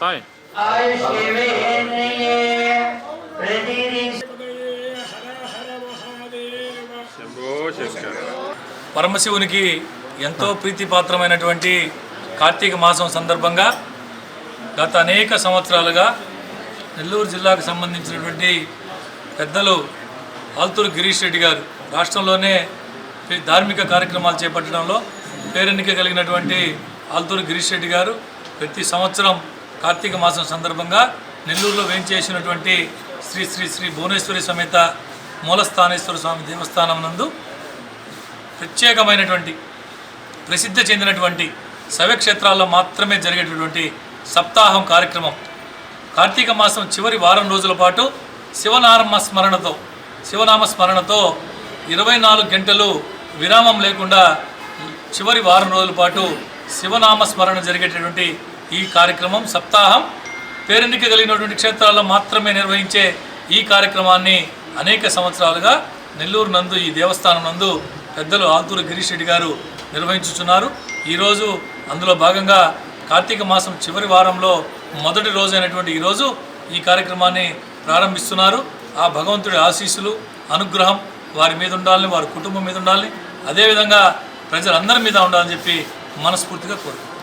సాయి. పరమశివునికి ఎంతో ప్రీతిపాత్రమైనటువంటి కార్తీక మాసం సందర్భంగా గత అనేక సంవత్సరాలుగా నెల్లూరు జిల్లాకు సంబంధించినటువంటి పెద్దలు ఆల్తూరు గిరీష్ రెడ్డి గారు రాష్ట్రంలోనే ధార్మిక కార్యక్రమాలు చేపట్టడంలో పేరెన్నిక కలిగినటువంటి ఆల్తూరు గిరీష్ రెడ్డి గారు ప్రతి సంవత్సరం కార్తీక మాసం సందర్భంగా నెల్లూరులో వేయించేసినటువంటి శ్రీ శ్రీ శ్రీ భువనేశ్వరి సమేత మూలస్థానేశ్వర స్వామి దేవస్థానం నందు ప్రత్యేకమైనటువంటి ప్రసిద్ధి చెందినటువంటి శవక్షేత్రాల్లో మాత్రమే జరిగేటటువంటి సప్తాహం కార్యక్రమం. కార్తీక మాసం చివరి వారం రోజుల పాటు శివనారమ్మ స్మరణతో శివనామ స్మరణతో ఇరవై నాలుగు గంటలు విరామం లేకుండా చివరి వారం రోజుల పాటు శివనామ స్మరణ జరిగేటటువంటి ఈ కార్యక్రమం సప్తాహం. పేరెన్నిక కలిగినటువంటి క్షేత్రాల్లో మాత్రమే నిర్వహించే ఈ కార్యక్రమాన్ని అనేక సంవత్సరాలుగా నెల్లూరు నందు ఈ దేవస్థానం నందు పెద్దలు ఆతూరు గిరీష్ రెడ్డి గారు నిర్వహించుచున్నారు. ఈరోజు అందులో భాగంగా కార్తీక మాసం చివరి వారంలో మొదటి రోజు అయినటువంటి ఈరోజు ఈ కార్యక్రమాన్ని ప్రారంభిస్తున్నారు. ఆ భగవంతుడి ఆశీస్సులు అనుగ్రహం వారి మీద ఉండాలని వారి కుటుంబం మీద ఉండాలని అదేవిధంగా ప్రజలందరి మీద ఉండాలని చెప్పి మనస్ఫూర్తిగా కోరుకుంటున్నాను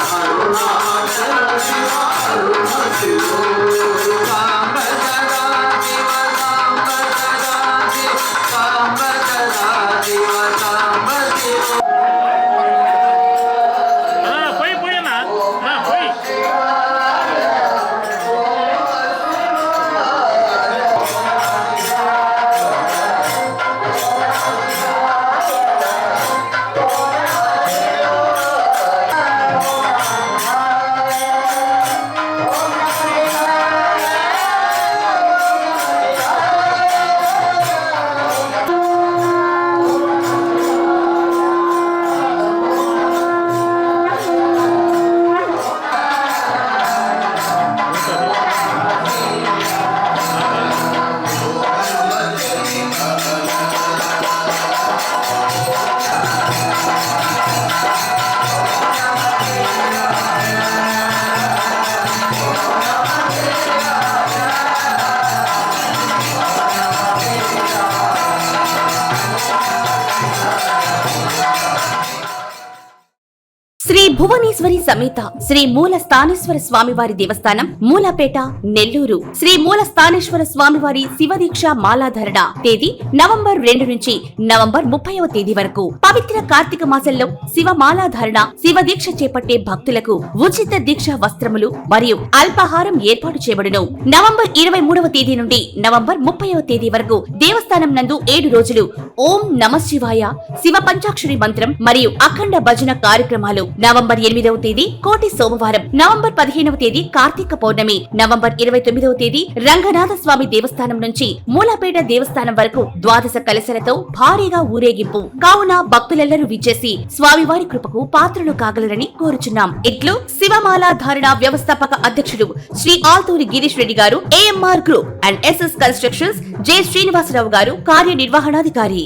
భువనేశ్వరి సమేత శ్రీ మూల స్థానేశ్వర స్వామివారి దేవస్థానం మూలపేట నెల్లూరు. శ్రీ మూల స్థానేశ్వర స్వామివారి శివదీక్ష మాలాధరణ తేదీ నవంబర్ రెండు నుంచి నవంబర్ ముప్పైవ తేదీ వరకు. పవిత్ర కార్తీక మాసంలో శివ మాలాధారణ శివ దీక్ష చేపట్టే భక్తులకు ఉచిత దీక్ష వస్త్రములు మరియు అల్పాహారం ఏర్పాటు చేయబడును. నవంబర్ ఇరవై మూడవ తేదీ నుండి నవంబర్ ముప్పైవ తేదీ వరకు దేవస్థానం నందు ఏడు రోజులు ఓం నమ శివాయ శివ పంచాక్షరి మంత్రం మరియు అఖండ భజన కార్యక్రమాలు నవంబర్ నవంబర్ ఎనిమిదవ తేదీ కోటి సోమవారం. నవంబర్ పదిహేనవ తేదీ కార్తీక పౌర్ణమి. నవంబర్ ఇరవై తొమ్మిదవ తేదీ రంగనాథ స్వామి దేవస్థానం నుంచి మూలాపేట దేవస్థానం వరకు ద్వాదశ కలశలతో భారీగా ఊరేగింపు. కావున భక్తులెల్లరూ విచ్చేసి స్వామివారి కృపకు పాత్రలు కాగలరని కోరుచున్నాం. ఇట్లు శివమాల ధారణ వ్యవస్థాపక అధ్యక్షుడు శ్రీ ఆల్తూరి గిరీష్ రెడ్డి గారు AMR group and SS constructions J Srinivasarao గారు కార్యనిర్వహణాధికారి.